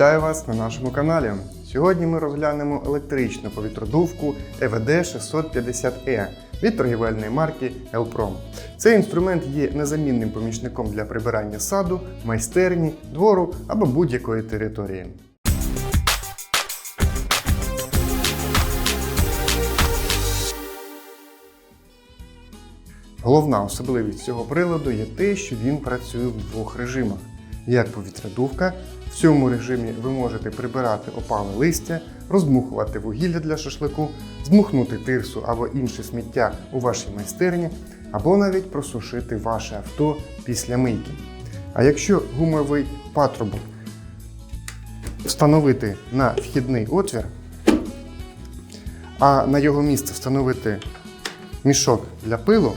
Вітаю вас на нашому каналі. Сьогодні ми розглянемо електричну повітродувку E EVD 650E від торгівельної марки Elprom. Цей інструмент є незамінним помічником для прибирання саду, майстерні, двору або будь-якої території. Головна особливість цього приладу є те, що він працює в двох режимах. Як повітрядувка, в цьому режимі ви можете прибирати опале листя, роздмухувати вугілля для шашлику, змухнути тирсу або інше сміття у вашій майстерні, або навіть просушити ваше авто після мийки. А якщо гумовий патрубок встановити на вхідний отвір, а на його місце встановити мішок для пилу,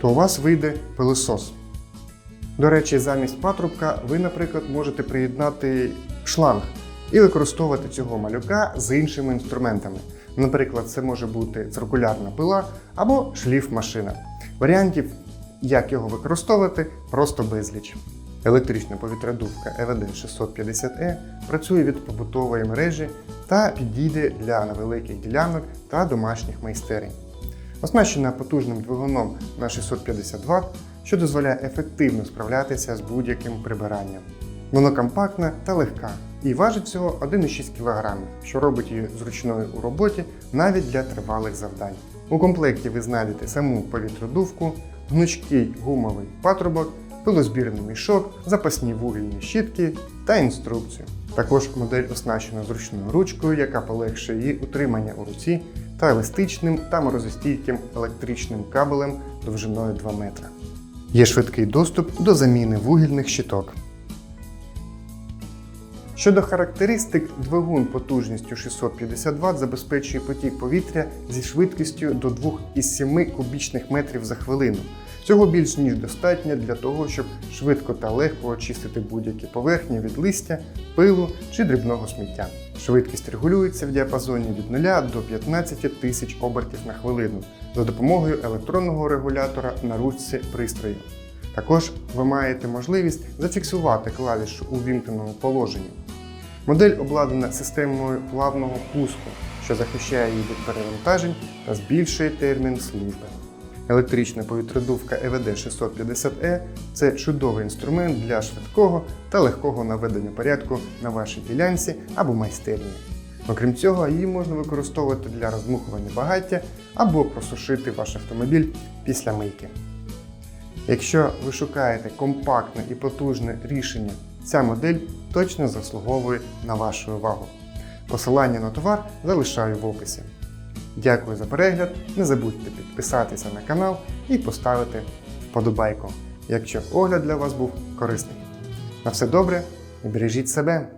то у вас вийде пилосос. До речі, замість патрубка ви, наприклад, можете приєднати шланг і використовувати цього малюка з іншими інструментами. Наприклад, це може бути циркулярна пила або шліф-машина. Варіантів, як його використовувати, просто безліч. Електрична повітрядувка E EVD 650E працює від побутової мережі та підійде для невеликих ділянок та домашніх майстерень. Оснащена потужним двигуном на 650 Вт, що дозволяє ефективно справлятися з будь-яким прибиранням. Воно компактна та легка і важить всього 1,6 кг, що робить її зручною у роботі навіть для тривалих завдань. У комплекті ви знайдете саму повітродувку, гнучкий гумовий патрубок, пилозбірний мішок, запасні вугільні щітки та інструкцію. Також модель оснащена зручною ручкою, яка полегшує її утримання у руці, та еластичним та морозостійким електричним кабелем довжиною 2 метра. Є швидкий доступ до заміни вугільних щиток. Щодо характеристик, двигун потужністю 650 Вт забезпечує потік повітря зі швидкістю до 2,7 кубічних метрів за хвилину. Цього більш ніж достатньо для того, щоб швидко та легко очистити будь-які поверхні від листя, пилу чи дрібного сміття. Швидкість регулюється в діапазоні від 0 до 15 тисяч обертів на хвилину за допомогою електронного регулятора на ручці пристрою. Також ви маєте можливість зафіксувати клавішу у вімкненому положенні. Модель обладнана системою плавного пуску, що захищає її від перевантажень та збільшує термін служби. Електрична повітродувка EVD 650E це чудовий інструмент для швидкого та легкого наведення порядку на вашій ділянці або майстерні. Окрім цього, її можна використовувати для роздмухування багаття або просушити ваш автомобіль після мийки. Якщо ви шукаєте компактне і потужне рішення, ця модель точно заслуговує на вашу увагу. Посилання на товар залишаю в описі. Дякую за перегляд. Не забудьте підписатися на канал і поставити вподобайку, якщо огляд для вас був корисний. На все добре і бережіть себе!